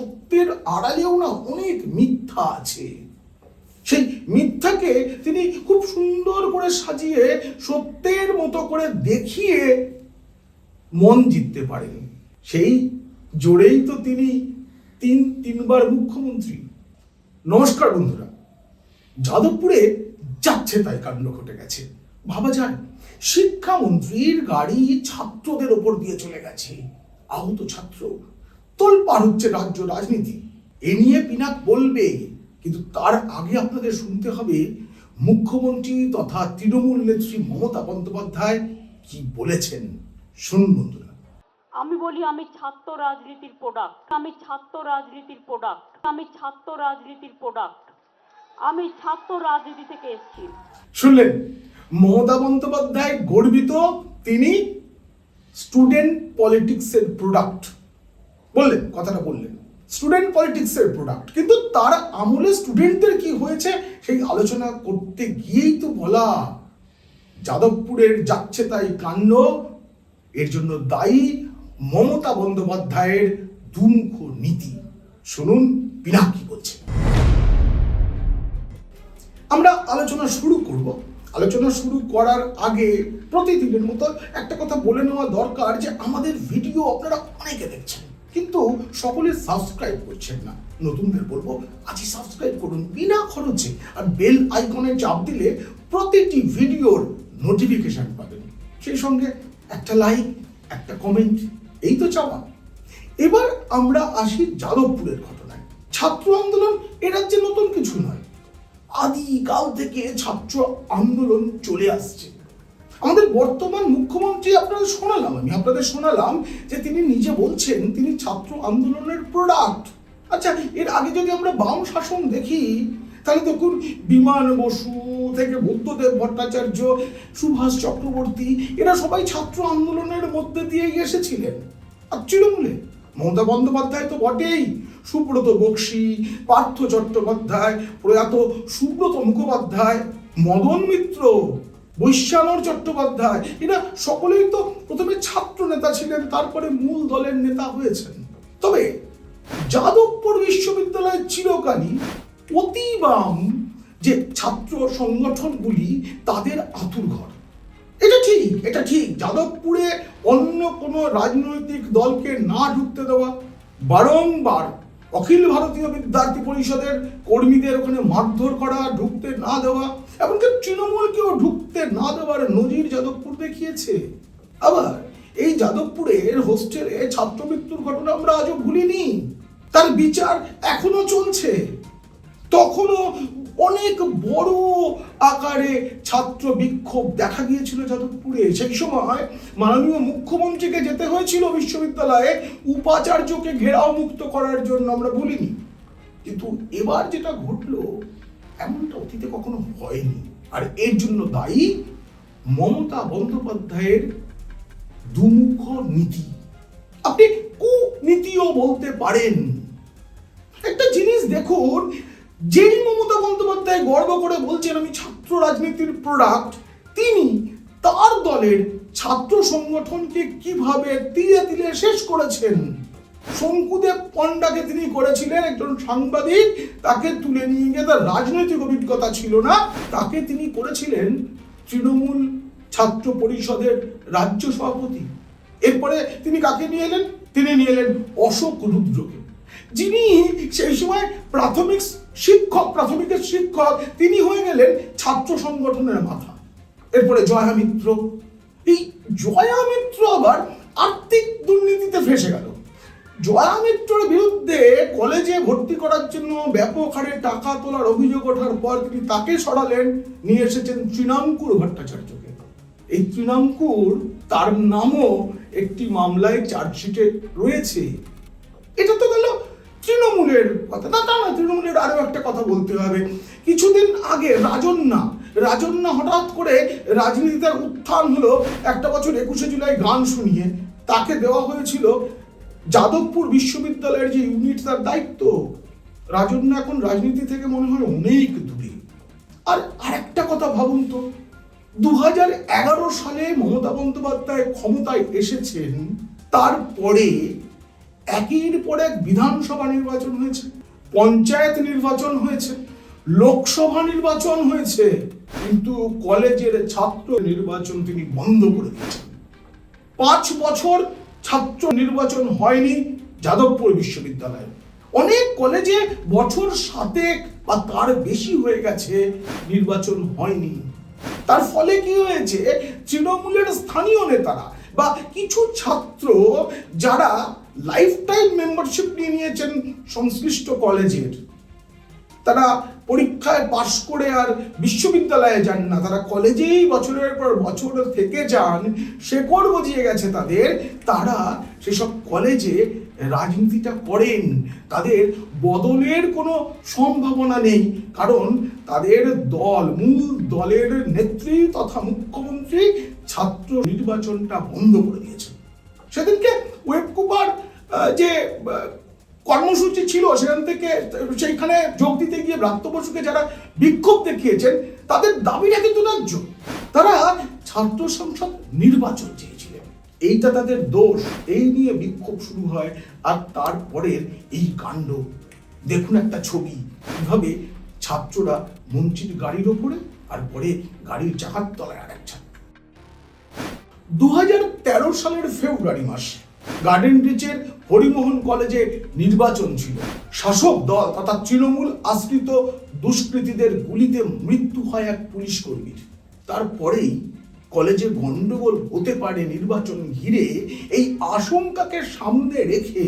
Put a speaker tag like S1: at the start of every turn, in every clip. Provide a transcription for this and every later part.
S1: সত্যের আড়ালেও না অনেক মিথ্যা আছে। সেই মিথ্যাকে তিনি খুব সুন্দর করে সাজিয়ে সত্যের মতো করে দেখিয়ে মন জিততে পারেন। সেই জোরেই তো তিনি তিন, তিনবার মুখ্যমন্ত্রী। নমস্কার বন্ধুরা, যাদবপুরে যাচ্ছে তাই কাণ্ড ঘটে গেছে। ভাবা যায়, শিক্ষামন্ত্রীর গাড়ি ছাত্রদের ওপর দিয়ে চলে গেছে। আহত ছাত্র তোলপাড় হচ্ছে রাজ্য রাজনীতি। এ নিয়ে পিনাক বলবে কিন্তু তার আগে আপনাদের শুনতে হবে মুখ্যমন্ত্রী তথা তৃণমূল নেত্রী মমতা বন্দ্যোপাধ্যায় কি বলেছেন। শুনুন বন্ধুরা।
S2: আমি বলি আমি ছাত্র রাজনীতির প্রোডাক্ট আমি ছাত্র রাজনীতির প্রোডাক্ট আমি ছাত্র রাজনীতির প্রোডাক্ট আমি ছাত্র রাজনীতি থেকে এসেছি।
S1: শুনলেন? মমতা বন্দ্যোপাধ্যায় গর্বিত তিনি স্টুডেন্ট পলিটিক্সের প্রোডাক্ট বললেন, কথাটা বললেন। স্টুডেন্ট পলিটিক্সের প্রোডাক্ট কিন্তু তার আমলে স্টুডেন্টদের কি হয়েছে, সেই আলোচনা করতে গিয়েই তো বলা। যাদবপুরের যাচ্ছে তাই কাণ্ড, এর জন্য দায়ী মমতা বন্দ্যোপাধ্যায়ের দুমুখ নীতি। শুনুন, পিনাক কি বলছে। আমরা আলোচনা শুরু করব। আলোচনা শুরু করার আগে প্রতিদিনের মতো একটা কথা বলে নেওয়া দরকার যে আমাদের ভিডিও আপনারা অনেকে দেখছেন। কিন্তু সকলে সাবস্ক্রাইব করছেন না। নতুনদের বলব, আজই সাবস্ক্রাইব করুন বিনা খরচে আর বেল আইকনে চাপ দিলে প্রতিটি ভিডিওর নোটিফিকেশন পাবেন। সেই সঙ্গে একটা লাইক একটা কমেন্ট এই তো চাওয়া। এবার আমরা আসি যাদবপুরের ঘটনায়। ছাত্র আন্দোলন এ রাজ্যে নতুন কিছু নয়। আদিকাল থেকে ছাত্র আন্দোলন চলে আসছে। আমাদের বর্তমান মুখ্যমন্ত্রী আপনাদের শোনালাম, আমি আপনাদের শোনালাম যে তিনি নিজে বলছেন তিনি ছাত্র আন্দোলনের প্রোডাক্ট আচ্ছা এর আগে যদি আমরা বাম শাসন দেখি, তাহলে তখন বিমান বসু থেকে বুদ্ধদেব ভট্টাচার্য, সুভাষ চক্রবর্তী, এরা সবাই ছাত্র আন্দোলনের মধ্যে দিয়ে এসেছিলেন। আর তৃণমূলে মমতা বন্দ্যোপাধ্যায় তো বটেই। সুব্রত বক্সি, পার্থ চট্টোপাধ্যায়, প্রয়াত সুব্রত মুখোপাধ্যায়, মদন মিত্র বৈশ্যানর চট্টোপাধ্যায়। এরা সকলেই তো প্রথমে ছাত্র নেতা ছিলেন, তারপরে মূল দলের নেতা হয়েছেন। তবে যাদবপুর বিশ্ববিদ্যালয়ের চিরকালই অতিবাম যে ছাত্র সংগঠনগুলি, তাদের আতুর ঘর। এটা ঠিক এটা ঠিক। যাদবপুরে অন্য কোনো রাজনৈতিক দলকে না ঢুকতে দেওয়া, বারংবার অখিল ভারতীয় বিদ্যার্থী পরিষদের কর্মীদের ওখানে মারধর করা, ঢুকতে না দেওয়া এমনকি তৃণমূলকেও ঢুকতে না দেওয়ার নজির যাদবপুর দেখিয়েছে। আবার এই যাদবপুরের হোস্টেলে ছাত্র মৃত্যুর ঘটনা আমরা আজও ভুলিনি। তার বিচার এখনও চলছে। তখনও অনেক বড় আকারে ছাত্র বিক্ষোভ দেখা গিয়েছিল যাদবপুরে। সেই সময় মাননীয় মুখ্যমন্ত্রীকে যেতে হয়েছিল বিশ্ববিদ্যালয়ে, উপাচার্যকে ঘেরাও মুক্ত করার জন্য আমরা বলিনি কিন্তু এবার যেটা ঘটলো এমনটা অতীতে কখনো হয়নি। আর এর জন্য দায়ী মমতা বন্দ্যোপাধ্যায়ের দুমুখ নীতি। আপনি কুনীতিও বলতে পারেন। একটা জিনিস দেখুন, যেই মমতা বন্দ্যোপাধ্যায় গর্ব করে বলছেন, আমি ছাত্র রাজনীতির প্রোডাক্ট তিনি তার দলের ছাত্র সংগঠনকে কীভাবে তিলে তিলে শেষ করেছেন? শঙ্কুদেব পণ্ডাকে তিনি করেছিলেন একজন সাংবাদিক, তাকে তুলে নিয়ে গিয়ে তার রাজনৈতিক অভিজ্ঞতা ছিল না, তাকে তিনি করেছিলেন তৃণমূল ছাত্র পরিষদের রাজ্য সভাপতি। এরপরে তিনি কাকে নিয়ে এলেন? তিনি নিয়ে এলেন অশোক রুদ্রকে। যিনি সেই সময় প্রাথমিক শিক্ষক, প্রাথমিকের শিক্ষক, তিনি হয়ে গেলেন ছাত্র সংগঠনের মাথা। এরপরে জয়া মিত্র। এই জয়া মিত্র আবার আর্থিক দুর্নীতিতে ফেসে গেল। জয়া মিত্রর বিরুদ্ধে কলেজে ভর্তি করার জন্য ব্যাপক হারে টাকা তোলার অভিযোগ ওঠার পর তিনি তাকে সরালেন, নিয়ে এসেছেন তৃণাঙ্কুর ভট্টাচার্যকে। এই তৃণাঙ্কুর তার নামও একটি মামলায় চার্জশিটে রয়েছে। এটা তো গেল তৃণমূলের কথা। না, তা না তৃণমূলের আরও একটা কথা বলতে হবে। কিছুদিন আগে রাজন্যা রাজন্যা হঠাৎ করে রাজনীতিতে উত্থান হলো, একটা বছর একুশে জুলাই গান শুনিয়ে। তাকে দেওয়া হয়েছিল যাদবপুর বিশ্ববিদ্যালয়ের যে ইউনিট তার দায়িত্ব, রাজন্যা এখন রাজনীতি থেকে মনে হয় অনেক দূরে। আর আরেকটা কথা ভাবুন তো দু সালে মমতা বন্দ্যোপাধ্যায় ক্ষমতায় এসেছেন, তারপরে একের পর এক বিধানসভা নির্বাচন হয়েছে, পঞ্চায়েত নির্বাচন হয়েছে, লোকসভা নির্বাচন হয়েছে, কিন্তু কলেজের ছাত্র নির্বাচন তিনি বন্ধ করে দিয়েছেন। পাঁচ বছর ছাত্র নির্বাচন হয়নি যাদবপুর বিশ্ববিদ্যালয়ে। অনেক কলেজে বছর সাতেক বা তার বেশি হয়ে গেছে নির্বাচন হয়নি। তার ফলে কি হয়েছে? তৃণমূলের স্থানীয় নেতারা বা কিছু ছাত্র যারা লাইফ টাইম মেম্বারশিপ নিয়ে নিয়েছেন সংশ্লিষ্ট কলেজের তারা পরীক্ষায় পাশ করে আর বিশ্ববিদ্যালয়ে যান না। তারা কলেজেই বছরের পর বছর থেকে যান। শেকড় গজিয়ে গেছে তাদের। তারা সেসব কলেজে রাজনীতিটা করেন। তাদের বদলের কোনো সম্ভাবনা নেই। কারণ তাদের দল, মূল দলের নেত্রী তথা মুখ্যমন্ত্রী ছাত্র নির্বাচনটা বন্ধ করে দিয়েছে। সেদিনকে ওয়েব কুপার যে কর্মসূচি ছিল সেখান থেকে, সেইখানে যোগ দিতে গিয়ে ব্রাত্য বসুকে যারা বিক্ষোভ দেখিয়েছেন, তাদের দাবিটা কিন্তু ন্যায্য। তারা ছাত্র সংসদ নির্বাচন চেয়েছিলেন। এইটা তাদের দোষ, এই নিয়ে বিক্ষোভ শুরু হয়। আর তারপরের এই কাণ্ড, দেখুন একটা ছবি, কীভাবে ছাত্ররা মন্ত্রীর গাড়ির ওপরে আর পরে গাড়ির চাকার তলায় আর এক ছাত্র। দু হাজার তেরো সালের ফেব্রুয়ারি মাস গার্ডেন রিচের হরিমোহন কলেজে নির্বাচন ছিল। শাসক দল তথা তৃণমূল আশ্রিত দুষ্কৃতীদের গুলিতে মৃত্যু হয় এক পুলিশ কর্মীর। তারপরেই কলেজে গন্ডগোল হতে পারে নির্বাচন ঘিরে এই আশঙ্কাকে সামনে রেখে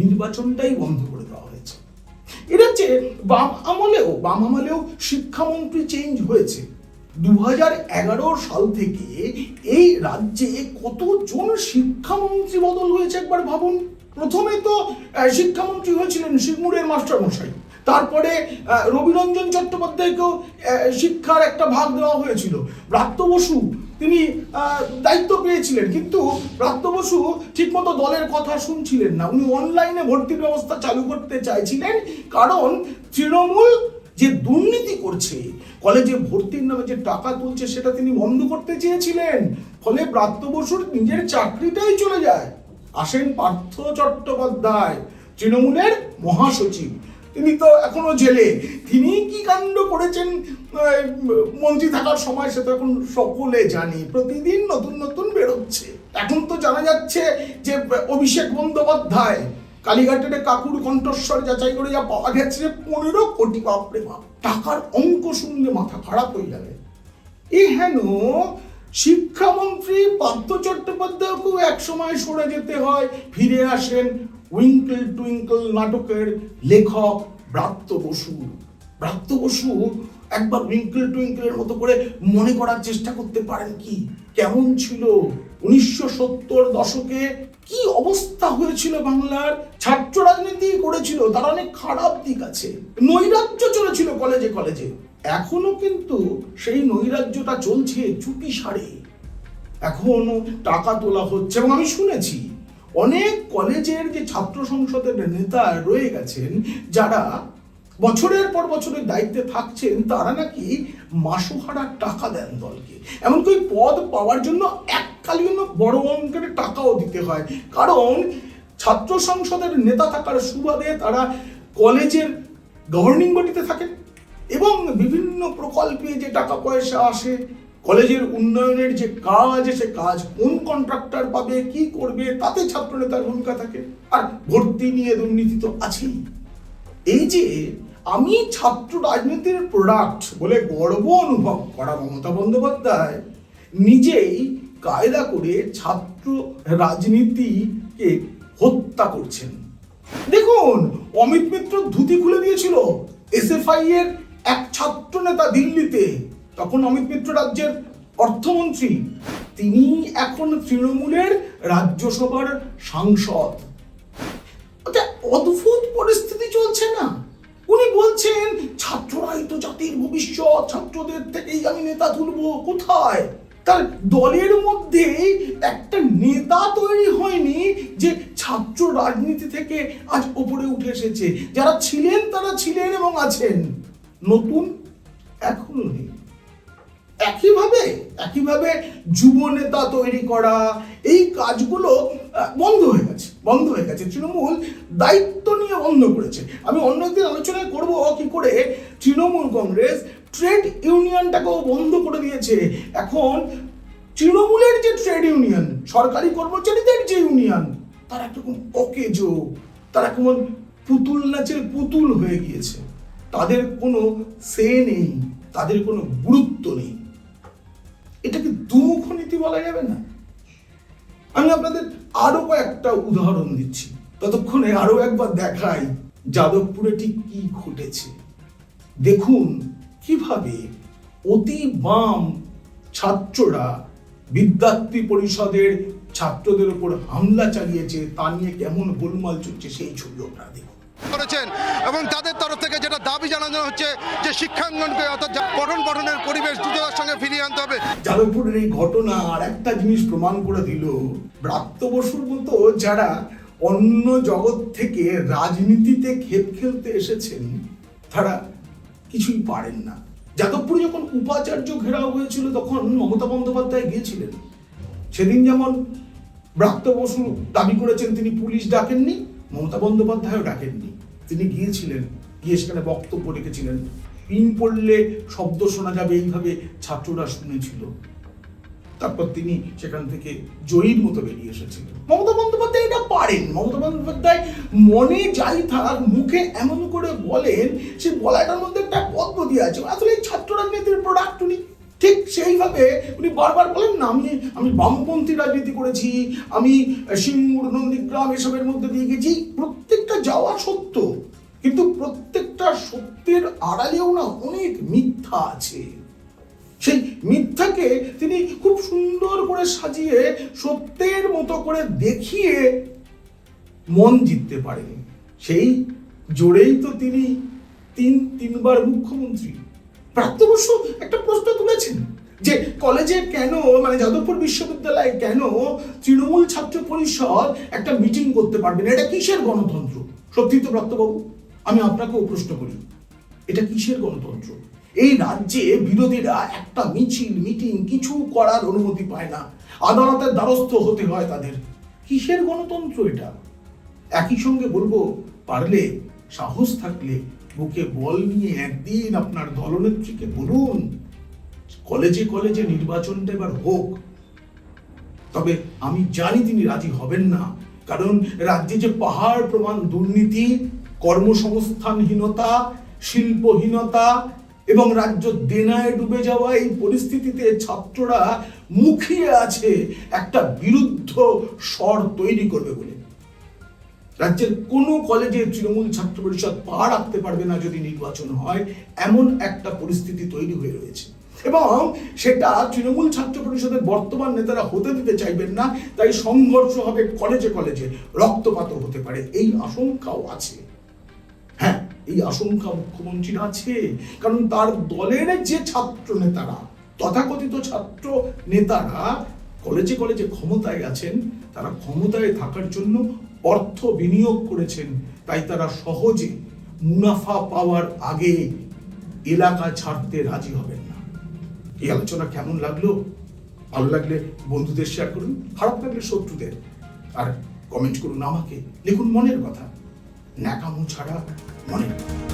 S1: নির্বাচনটাই বন্ধ করে দেওয়া হয়েছে। এটা হচ্ছে বাম আমলেও বাম আমলেও শিক্ষামন্ত্রী চেঞ্জ হয়েছে। দু হাজার এগারো সাল থেকে এই রাজ্যে কতজন শিক্ষামন্ত্রী বদল হয়েছে একবার ভাবুন? প্রথমে তো শিক্ষামন্ত্রী হয়েছিলেন সিঙ্গুরের মাস্টারমশাই। তারপরে রবিরঞ্জন চট্টোপাধ্যায়কেও শিক্ষার একটা ভাগ দেওয়া হয়েছিল। ব্রাত্য বসু, তিনি দায়িত্ব পেয়েছিলেন, কিন্তু ব্রাত্য বসু ঠিকমতো দলের কথা শুনছিলেন না। উনি অনলাইনে ভর্তির ব্যবস্থা চালু করতে চাইছিলেন, কারণ তৃণমূল যে দুর্নীতি করছে, কলেজে ভর্তির নামে যে টাকা তুলছে, সেটা তিনি বন্ধ করতে চেয়েছিলেন। ফলে ব্রাত্য বসুর নিজের চাকরিটাই চলে যায়। আসেন পার্থ চট্টোপাধ্যায়, তৃণমূলের মহাসচিব। তিনি তো এখনও জেলে। তিনি কি কাণ্ড করেছেন? মন্ত্রী থাকার সময় সে তো এখন সকলে জানি। প্রতিদিন নতুন নতুন বেরোচ্ছে। এখন তো জানা যাচ্ছে যে, অভিষেক বন্দ্যোপাধ্যায়, কালীঘাটের কাকুর কণ্ঠস্বর যাচাই করে যা পাওয়া গেছে পনেরো কোটি বাপরে বাপ। টাকার অঙ্ক শুনলে মাথা খারাপ হয়ে যাবে। এ হেন শিক্ষামন্ত্রী পার্থ চট্টোপাধ্যায়কেও এক সময় সরে যেতে হয়। ফিরে আসেন উইঙ্কল টুইঙ্কল নাটকের লেখক ব্রাত্য বসু। ব্রাত্য বসু একবার উইঙ্কল টুইঙ্কলের মতো করে মনে করার চেষ্টা করতে পারেন কি? কেমন ছিল? উনিশশো সত্তর দশকে কি অবস্থা হয়েছিল বাংলার? ছাত্র রাজনীতি করেছিল, তার অনেক খারাপ দিক আছে। নৈরাজ্য চলেছিল কলেজে কলেজে। এখনও কিন্তু সেই নৈরাজ্যটা চলছে চুপি সারে। এখনও টাকা তোলা হচ্ছে এবং আমি শুনেছি অনেক কলেজের যে ছাত্র সংসদের নেতা রয়ে গেছেন, যারা বছরের পর বছরের দায়িত্বে থাকছেন, তারা নাকি মাসোহারা টাকা দেন দলকে। এমনকি পদ পাওয়ার জন্য এককালীন বড় অঙ্কের টাকাও দিতে হয়। কারণ ছাত্র সংসদের নেতা থাকার সুবাদে তারা কলেজের গভর্নিং বডিতে থাকেন। এবং বিভিন্ন প্রকল্পে যে টাকা পয়সা আসে, কলেজের উন্নয়নের যে কাজ, সে কাজ কোন কন্ট্রাক্টর পাবে, কি করবে, তাতে ছাত্র নেতার ভূমিকা থাকে। আর ভর্তি নিয়ে দুর্নীতি তো আছেই। এই যে আমি ছাত্র রাজনীতির প্রোডাক্ট বলে গর্ব অনুভব করা মমতা বন্দ্যোপাধ্যায়, নিজেই কায়দা করে ছাত্র রাজনীতিকে হত্যা করছেন। দেখুন, অমিত মিত্র ধুতি খুলে দিয়েছিল এসএফআই এর এক ছাত্র নেতা দিল্লিতে, তখন অমিত মিত্র রাজ্যের অর্থমন্ত্রী। তিনি এখন তৃণমূলের রাজ্যসভার সাংসদ। অদ্ভুত পরিস্থিতি চলছে না? উনি বলছেন, ছাত্ররাই তো জাতির ভবিষ্যৎ, ছাত্রদের থেকেই আমি নেতা তুলবো, কোথায়? তার দলের মধ্যে একটা নেতা তৈরি হয়নি যে ছাত্র রাজনীতি থেকে আজ উপরে উঠে এসেছে। যারা ছিলেন, তারা ছিলেন এবং আছেন। নতুন এখনও নেই। একইভাবে একইভাবে যুব নেতা তৈরি করা, এই কাজগুলো বন্ধ হয়ে গেছে, বন্ধ হয়ে গেছে। তৃণমূল দায়িত্ব নিয়ে বন্ধ করেছে। আমি অন্য একদিন আলোচনা করব কি করে তৃণমূল কংগ্রেস ট্রেড ইউনিয়নটাকেও বন্ধ করে দিয়েছে। এখন তৃণমূলের যে ট্রেড ইউনিয়ন, সরকারি কর্মচারীদের যে ইউনিয়ন, তারা একরকম অকেজো, তারা কেমন পুতুল নাচের পুতুল হয়ে গিয়েছে। তাদের কোনো সে নেই, তাদের কোনো গুরুত্ব নেই। এটাকে দুমুখ নীতি বলা যাবে না। আমি আপনাদের আরও কয়েকটা উদাহরণ দিচ্ছি। ততক্ষণে আরও একবার দেখাই যাদবপুরে ঠিক কি ঘটেছে। দেখুন কীভাবে অতি বাম ছাত্ররা বিদ্যার্থী পরিষদের ছাত্রদের উপর হামলা চালিয়েছে, তা নিয়ে কেমন গোলমাল চলছে সেই ছবি আপনারা দেখুন।
S3: করেছেন এবং তাদের তরফ থেকে যেটা দাবি জানানো হচ্ছে যে শিক্ষাঙ্গনকে অর্থাৎ পঠন পাঠনের পরিবেশ দ্রুততার সঙ্গে ফিরিয়ে আনতে হবে।
S1: যাদবপুরের এই ঘটনা আর একটা জিনিস প্রমাণ করে দিল, ব্রাত্য বসুর মতো যারা অন্য জগৎ থেকে রাজনীতিতে খেপ খেলতে এসেছেন, তারা কিছুই পারেন না। যাদবপুরে যখন উপাচার্য ঘেরাও হয়েছিল, তখন মমতা বন্দ্যোপাধ্যায় গিয়েছিলেন। সেদিন যেমন ব্রাত্য বসু দাবি করেছেন, তিনি পুলিশ ডাকেননি মমতা বন্দ্যোপাধ্যায়ও ডাকেননি। তিনি গিয়েছিলেন, গিয়ে সেখানে বক্তব্য রেখেছিলেন। পিন পড়লে শব্দ শোনা যাবে এইভাবে ছাত্ররা শুনেছিল। তারপর তিনি সেখান থেকে জয়ীর মতো বেরিয়ে এসেছিলেন মমতা বন্দ্যোপাধ্যায় এটা পারেন। মমতা বন্দ্যোপাধ্যায় মনে যাই থাক মুখে এমন করে বলেন সে বলাটার মধ্যে একটা পদ্ধতি আছে। আসলে এই ছাত্র রাজনীতির প্রোডাক্ট উনি ঠিক সেইভাবে উনি বারবার বলেন না, আমি আমি বামপন্থী রাজনীতি করেছি, আমি সিঙ্গুর নন্দীগ্রাম এসবের মধ্যে দিয়ে গেছি, প্রত্যেকটা যাওয়া সত্য, কিন্তু প্রত্যেকটা সত্যের আড়ালেও না অনেক মিথ্যা আছে। সেই মিথ্যাকে তিনি খুব সুন্দর করে সাজিয়ে সত্যের মতো করে দেখিয়ে মন জিততে পারেন। সেই জোরেই তো তিনি তিন, তিনবার মুখ্যমন্ত্রী। প্রাপ্তবর্ষ একটা প্রশ্ন তুলেছেন যে কলেজে কেন মানে যাদবপুর বিশ্ববিদ্যালয়ে কেন তৃণমূল ছাত্র পরিষদ একটা মিটিং করতে পারবে না? এটা কিসের গণতন্ত্র? সত্যি তো প্রাপ্তবাবু, আমি আপনাকেও প্রশ্ন করি, এটা কিসের গণতন্ত্র? এই রাজ্যে বিরোধীরা একটা মিছিল মিটিং কিছু করার অনুমতি পায় না। আদালতের দ্বারস্থ হতে হয় তাদের। কিসের গণতন্ত্র এটা? একই সঙ্গে বলব, পারলে সাহস থাকলে বুকে বল নিয়ে একদিন আপনার দলনেত্রীকে বলুন, কলেজে কলেজে নির্বাচনটা এবার হোক। তবে আমি জানি তিনি রাজি হবেন না, কারণ রাজ্যে যে পাহাড় প্রমাণ, দুর্নীতি, কর্মসংস্থানহীনতা, শিল্পহীনতা এবং রাজ্য দেনায় ডুবে যাওয়া এই পরিস্থিতিতে ছাত্ররা মুখিয়ে আছে একটা বিরুদ্ধ স্বর তৈরি করবে বলে। রাজ্যের কোনো কলেজে তৃণমূল ছাত্র পরিষদ পা রাখতে পারবে না যদি নির্বাচন হয়, এমন একটা পরিস্থিতি তৈরি হয়ে রয়েছে। এবং সেটা তৃণমূল ছাত্র পরিষদের বর্তমান নেতারা হতে দিতে চাইবেন না, তাই সংঘর্ষ হবে কলেজে কলেজে রক্তপাত হতে পারে, এই আশঙ্কাও আছে। হ্যাঁ এই আশঙ্কা মুখ্যমন্ত্রীর আছে, কারণ তার দলের যে ছাত্র নেতারা, তথাকথিত ছাত্র নেতারা কলেজে কলেজে ক্ষমতায় আছেন, তারা ক্ষমতায় থাকার জন্য অর্থ বিনিয়োগ করেছেন, তাই তারা সহজে মুনাফা পাওয়ার আগে এলাকা ছাড়তে রাজি হবেন না। এই আলোচনা কেমন লাগল? ভালো লাগলে বন্ধুদের শেয়ার করুন, খারাপ লাগলে শত্রুদের। আর কমেন্ট করুন আমাকে, লিখুন মনের কথা। ন্যাকামো ছাড়া মনের কথা।